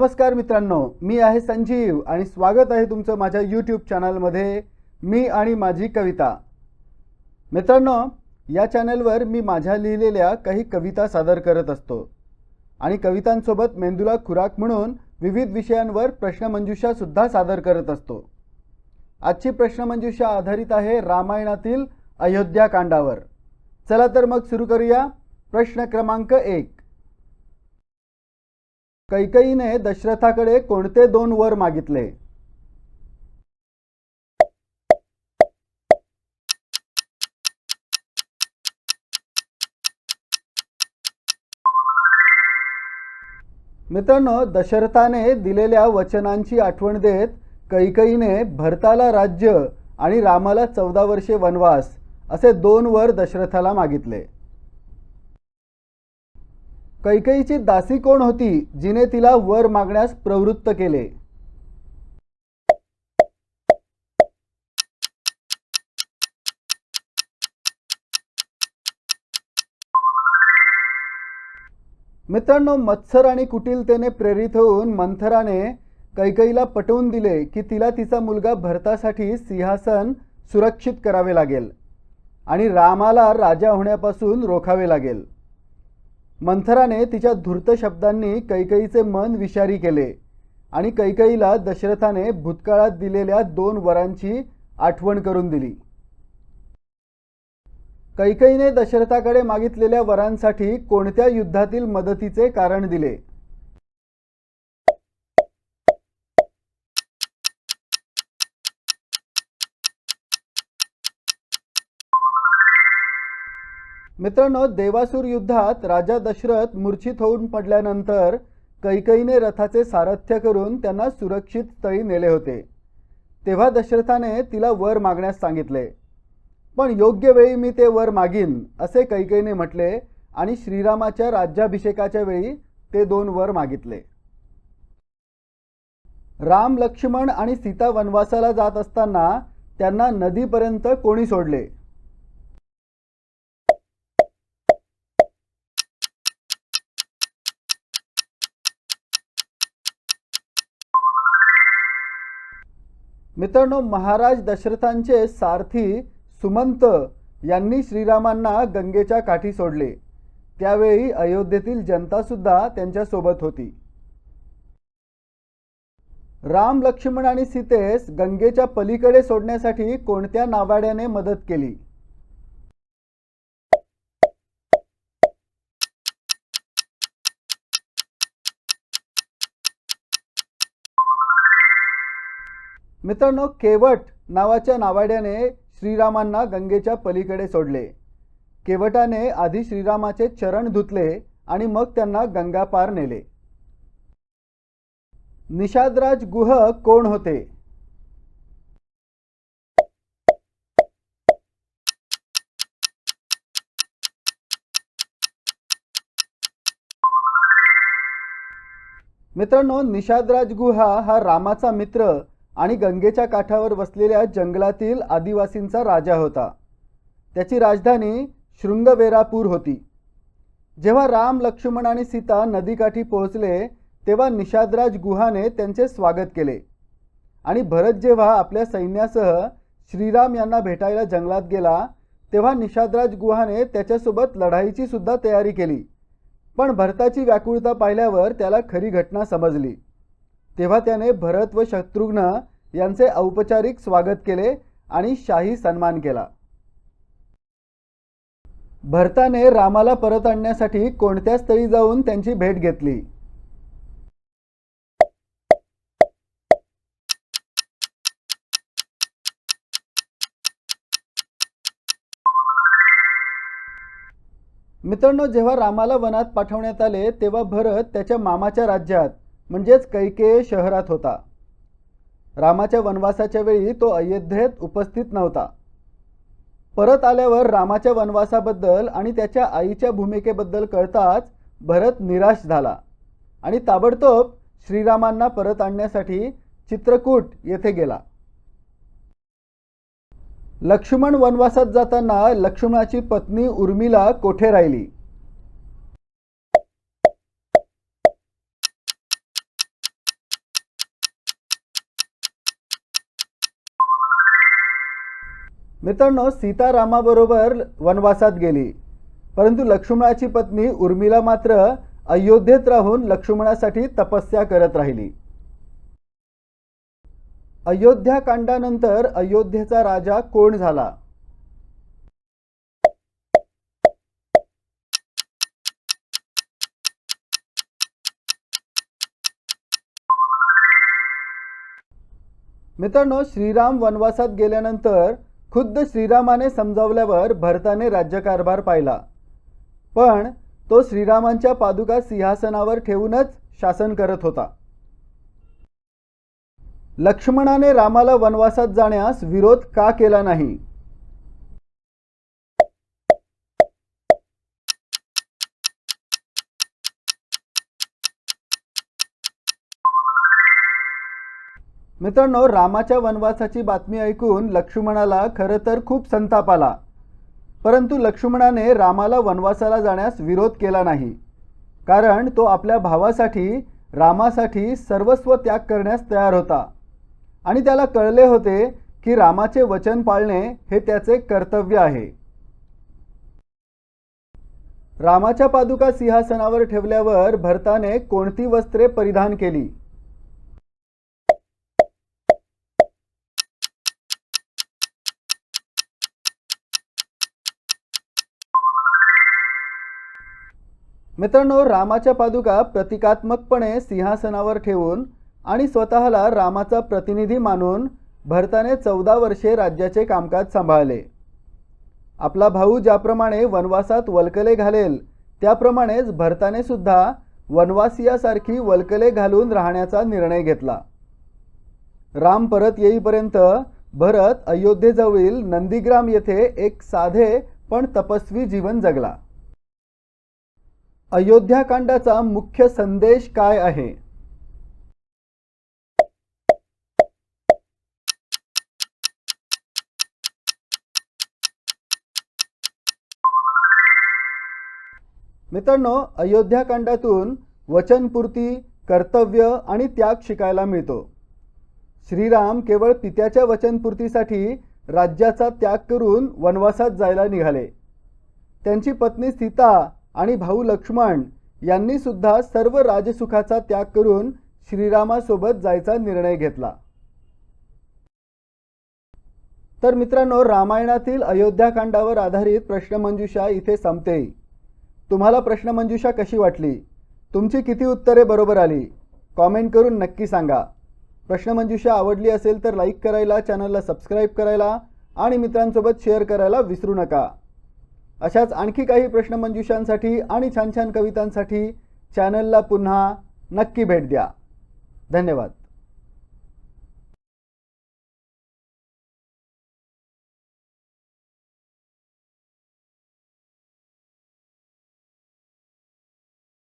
नमस्कार मित्रांनो मी आहे संजीव आणि स्वागत आहे तुमचं माझ्या यूट्यूब चॅनलमध्ये मी आणि माझी कविता. मित्रांनो या चॅनलवर मी माझ्या लिहिलेल्या काही कविता सादर करत असतो. आणि कवितांसोबत मेंदूला खुराक म्हणून विविध विषयांवर प्रश्नमंजुषासुद्धा सादर करत असतो. आजची प्रश्नमंजुषा आधारित आहे रामायणातील अयोध्याकांडावर चला तर मग सुरू करूया. प्रश्न क्रमांक एक. कैकईने दशरथाकडे कोणते दोन वर मागितले? मित्रांनो दशरथाने दिलेल्या वचनांची आठवण देत कैकईने भरताला राज्य आणि रामाला चौदा वर्षे वनवास असे दोन वर दशरथाला मागितले. कैकईची दासी कोण होती जिने तिला वर मागण्यास प्रवृत्त केले? मित्रांनो मत्सर आणि कुटिलतेने प्रेरित होऊन मंथराने कैकईला पटवून दिले की तिला तिचा मुलगा भरतासाठी सिंहासन सुरक्षित करावे लागेल आणि रामाला राजा होण्यापासून रोखावे लागेल. मंथराने तिच्या धूर्त शब्दांनी कैकईचे मन विषारी केले आणि कैकईला दशरथाने भूतकाळात दिलेल्या दोन वरांची आठवण करून दिली. कैकईने दशरथाकडे मागितलेल्या वरांसाठी कोणत्या युद्धातील मदतीचे कारण दिले? मित्रांनो देवासूर युद्धात राजा दशरथ मूर्छित होऊन पडल्यानंतर कैकईने रथाचे सारथ्य करून त्यांना सुरक्षित स्थळी नेले होते. तेव्हा दशरथाने तिला वर मागण्यास सांगितले. पण योग्य वेळी मी ते वर मागीन असे कैकईने म्हटले आणि श्रीरामाच्या राज्याभिषेकाच्या वेळी ते दोन वर मागितले. राम लक्ष्मण आणि सीता वनवासाला जात असताना त्यांना नदीपर्यंत कोणी सोडले. मित्रांनो महाराज दशरथांचे सारथी सुमंत यांनी श्रीरामांना गंगेच्या काठी सोडले. त्यावेळी अयोध्येतील जनतासुद्धा त्यांच्यासोबत होती. राम लक्ष्मण आणि सीतेस गंगेच्या पलीकडे सोडण्यासाठी कोणत्या नावाड्याने मदत केली? मित्रांनो केवट नावाच्या नावाड्याने श्रीरामांना गंगेच्या पलीकडे सोडले. केवटाने आधी श्रीरामाचे चरण धुतले आणि मग त्यांना गंगा पार नेले. निषादराज गुह कोण होते? मित्रांनो निषादराज गुहा हा रामाचा मित्र आणि गंगेच्या काठावर वसलेल्या जंगलातील आदिवासींचा राजा होता. त्याची राजधानी शृंगवेरापूर होती. जेव्हा राम लक्ष्मण आणि सीता नदीकाठी पोहोचले तेव्हा निषादराज गुहाने त्यांचे स्वागत केले. आणि भरत जेव्हा आपल्या सैन्यासह श्रीराम यांना भेटायला जंगलात गेला तेव्हा निषादराज गुहाने त्याच्यासोबत लढाईची सुद्धा तयारी केली. पण भरताची व्याकुळता पाहिल्यावर त्याला खरी घटना समजली. तेव्हा त्याने भरत व शत्रुघ्न यांचे औपचारिक स्वागत केले आणि शाही सन्मान केला. भरताने रामाला परत आणण्यासाठी कोणत्या स्थळी जाऊन त्यांची भेट घेतली? मित्रांनो जेव्हा रामाला वनात पाठवण्यात आले तेव्हा भरत त्याच्या मामाच्या राज्यात म्हणजेच कैकेय शहरात होता. रामाच्या वनवासाच्या वेळी तो अयोध्येत उपस्थित नव्हता. परत आल्यावर रामाच्या वनवासाबद्दल आणि त्याच्या आईच्या भूमिकेबद्दल कळताच भरत निराश झाला आणि ताबडतोब श्रीरामांना परत आणण्यासाठी चित्रकूट येथे गेला. लक्ष्मण वनवासात जाताना लक्ष्मणाची पत्नी उर्मिला कोठे राहिली? मित्रांनो सीता रामाबरोबर वनवासात गेली. परंतु लक्ष्मणाची पत्नी उर्मिला मात्र अयोध्येत राहून लक्ष्मणासाठी तपस्या करत राहिली. अयोध्या कांडानंतर अयोध्येचा राजा कोण झाला? मित्रांनो श्रीराम वनवासात गेल्यानंतर खुद्द श्रीरामाने समजावल्यावर भरताने राज्यकारभार पाहिला. पण तो श्रीरामांच्या पादुका सिंहासनावर ठेवूनच शासन करत होता. लक्ष्मणाने रामाला वनवासात जाण्यास विरोध का केला नाही? मित्रांनो रामाच्या वनवासाची बातमी ऐकून लक्ष्मणाला खरं तर खूप संताप आला. परंतु लक्ष्मणाने रामाला वनवासाला जाण्यास विरोध केला नाही. कारण तो आपल्या भावासाठी रामासाठी सर्वस्व त्याग करण्यास तयार होता. आणि त्याला कळले होते की रामाचे वचन पाळणे हे त्याचे कर्तव्य आहे. रामाच्या पादुका सिंहासनावर ठेवल्यावर भरताने कोणती वस्त्रे परिधान केली? मित्रांनो रामाच्या पादुका प्रतिकात्मकपणे सिंहासनावर ठेवून आणि स्वतःला रामाचा प्रतिनिधी मानून भरताने चौदा वर्षे राज्याचे कामकाज सांभाळले. आपला भाऊ ज्याप्रमाणे वनवासात वल्कले घालेल त्याप्रमाणेच भरताने सुद्धा वनवासियासारखी वल्कले घालून राहण्याचा निर्णय घेतला. राम परत येईपर्यंत भरत अयोध्येजवळील नंदीग्राम येथे एक साधे पण तपस्वी जीवन जगला. अयोध्याकांडाचा मुख्य संदेश काय आहे? मित्रांनो अयोध्याकांडातून वचनपूर्ती कर्तव्य आणि त्याग शिकायला मिळतो. श्रीराम केवळ पित्याच्या वचनपूर्तीसाठी राज्याचा त्याग करून वनवासात जायला निघाले. त्यांची पत्नी सीता आणि भाऊ लक्ष्मण यांनी सुद्धा सर्व राजसुखाचा त्याग करून श्रीरामासोबत जायचा निर्णय घेतला. तर मित्रांनो रामायणातील अयोध्याकांडावर आधारित प्रश्नमंजुषा इथे संपते. तुम्हाला प्रश्नमंजुषा कशी वाटली? तुमची किती उत्तरे बरोबर आली? कॉमेंट करून नक्की सांगा. प्रश्नमंजुषा आवडली असेल तर लाईक करायला चॅनलला सबस्क्राईब करायला आणि मित्रांसोबत शेअर करायला विसरू नका. अशाच आणखी काही प्रश्नमंजुषांसाठी आणि छान छान कवितांसाठी चॅनलला पुन्हा नक्की भेट द्या. धन्यवाद.